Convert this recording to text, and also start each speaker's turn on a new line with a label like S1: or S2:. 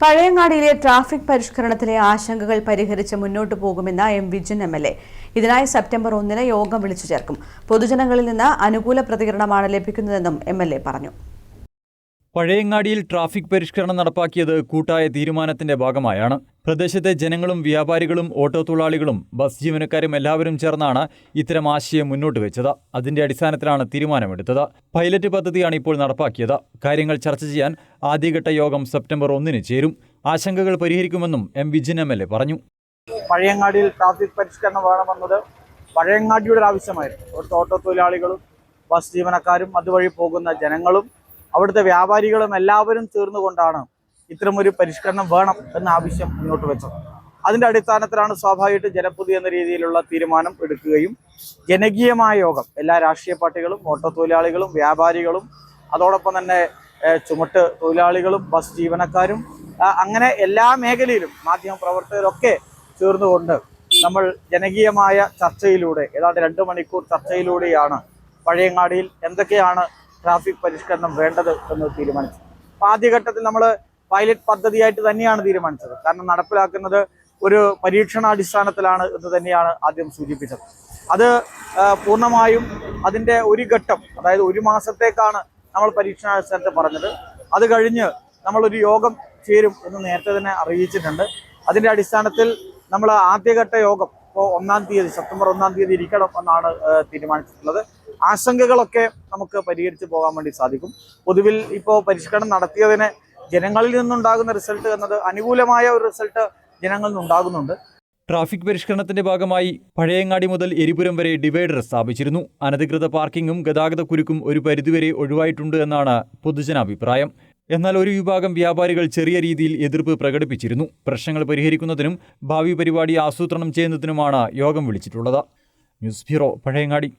S1: പഴയങ്ങാടിയിലെ traffic പരിഷ്കരണത്തിലെ ആശങ്കകൾ പരിഹരിച്ച് മുന്നോട്ടു പോകുമെന്ന M Vijin M L A. ഇതിനായി സെപ്റ്റംബർ ഒന്നിന് യോഗം വിളിച്ചു ചേർക്കും. പൊതുജനങ്ങളിൽ നിന്ന് അനുകൂല പ്രതികരണമാണ് ലഭിക്കുന്നതെന്നും എം എൽ എ പറഞ്ഞു.
S2: പഴയങ്ങാടിയിൽ ട്രാഫിക് പരിഷ്കരണം നടപ്പാക്കിയത് കൂട്ടായ തീരുമാനത്തിന്റെ ഭാഗമായാണ്. പ്രദേശത്തെ ജനങ്ങളും വ്യാപാരികളും ഓട്ടോ തൊഴിലാളികളും ബസ് ജീവനക്കാരും എല്ലാവരും ചേർന്നാണ് ഇത്തരം ആശയം മുന്നോട്ട് വെച്ചത്. അതിന്റെ അടിസ്ഥാനത്തിലാണ് തീരുമാനമെടുത്തത്. പൈലറ്റ് പദ്ധതിയാണ് ഇപ്പോൾ നടപ്പാക്കിയത്. കാര്യങ്ങൾ ചർച്ച ചെയ്യാൻ ആദ്യഘട്ട യോഗം സെപ്റ്റംബർ ഒന്നിന് ചേരും. ആശങ്കകൾ പരിഹരിക്കുമെന്നും M Vijin M L A പറഞ്ഞു.
S3: പഴയങ്ങാടിയിൽ ട്രാഫിക് പരിഷ്കരണം വേണമെന്നത് പഴയങ്ങാടിയുടെ ഒരു ആവശ്യമായിരുന്നു. അവിടുത്തെ ഓട്ടോ തൊഴിലാളികളും ബസ് ജീവനക്കാരും അതുവഴി പോകുന്ന ജനങ്ങളും അവിടുത്തെ വ്യാപാരികളും എല്ലാവരും ചേർന്നുകൊണ്ടാണ് ഇത്തരമൊരു പരിഷ്കരണം വേണം എന്ന ആവശ്യം മുന്നോട്ട് വെച്ചത്. അതിന്റെ അടിസ്ഥാനത്തിലാണ് സ്വാഭാവികമായിട്ട് ജനപ്രതി എന്ന രീതിയിലുള്ള തീരുമാനം എടുക്കുകയും ജനകീയമായ യോഗം എല്ലാ രാഷ്ട്രീയ പാർട്ടികളും ഓട്ടോ തൊഴിലാളികളും വ്യാപാരികളും അതോടൊപ്പം തന്നെ ചുമട്ട് തൊഴിലാളികളും ബസ് ജീവനക്കാരും അങ്ങനെ എല്ലാ മേഖലയിലും മാധ്യമ പ്രവർത്തകരൊക്കെ ചേർന്നുകൊണ്ട് നമ്മൾ ജനകീയമായ ചർച്ചയിലൂടെ ഏതാണ്ട് രണ്ട് മണിക്കൂർ ചർച്ചയിലൂടെയാണ് പഴയങ്ങാടിയിൽ എന്തൊക്കെയാണ് ട്രാഫിക് പരിഷ്കരണം വേണ്ടത് എന്ന് തീരുമാനിച്ചത്. അപ്പോൾ ആദ്യഘട്ടത്തിൽ നമ്മൾ പൈലറ്റ് പദ്ധതിയായിട്ട് തന്നെയാണ് തീരുമാനിച്ചത്. കാരണം നടപ്പിലാക്കുന്നത് ഒരു പരീക്ഷണാടിസ്ഥാനത്തിലാണ് എന്ന് തന്നെയാണ് ആദ്യം സൂചിപ്പിച്ചത്. അത് പൂർണമായും അതിന്റെ ഒരു ഘട്ടം അതായത് ഒരു മാസത്തേക്കാണ് നമ്മൾ പരീക്ഷണാടിസ്ഥാനത്തിൽ പറഞ്ഞത്. അത് കഴിഞ്ഞ് നമ്മളൊരു യോഗം ചേരും എന്ന് നേരത്തെ തന്നെ അറിയിച്ചിട്ടുണ്ട്. അതിന്റെ അടിസ്ഥാനത്തിൽ നമ്മൾ ആദ്യഘട്ട യോഗം ഇപ്പോൾ ഒന്നാം തീയതി സെപ്റ്റംബർ ഒന്നാം തീയതി ഇരിക്കണം എന്നാണ് തീരുമാനിച്ചിട്ടുള്ളത്. ആശങ്കകളൊക്കെ നമുക്ക് പരിഹരിച്ചു പോകാൻ വേണ്ടി സാധിക്കും. പൊതുവിൽ ഇപ്പോൾ പരിഷ്കരണം നടത്തിയതിന് ജനങ്ങളിൽ നിന്നുണ്ടാകുന്ന റിസൾട്ട് എന്നത് അനുകൂലമായ ഒരു റിസൾട്ട് ജനങ്ങളിൽ നിന്നുണ്ടാകുന്നുണ്ട്.
S2: ട്രാഫിക് പരിഷ്കരണത്തിന്റെ ഭാഗമായി പഴയങ്ങാടി മുതൽ എരിപുരം വരെ ഡിവൈഡർ സ്ഥാപിച്ചിരുന്നു. അനധികൃത പാർക്കിങ്ങും ഗതാഗത കുരുക്കും ഒരു പരിധിവരെ ഒഴിവായിട്ടുണ്ട് എന്നാണ് പൊതുജനാഭിപ്രായം. എന്നാൽ ഒരു വിഭാഗം വ്യാപാരികൾ ചെറിയ രീതിയിൽ എതിർപ്പ് പ്രകടിപ്പിച്ചിരുന്നു. പ്രശ്നങ്ങൾ പരിഹരിക്കുന്നതിനും ഭാവി പരിപാടി ആസൂത്രണം ചെയ്യുന്നതിനുമാണ് യോഗം വിളിച്ചിട്ടുള്ളത്. News bureau Pazhayangadi.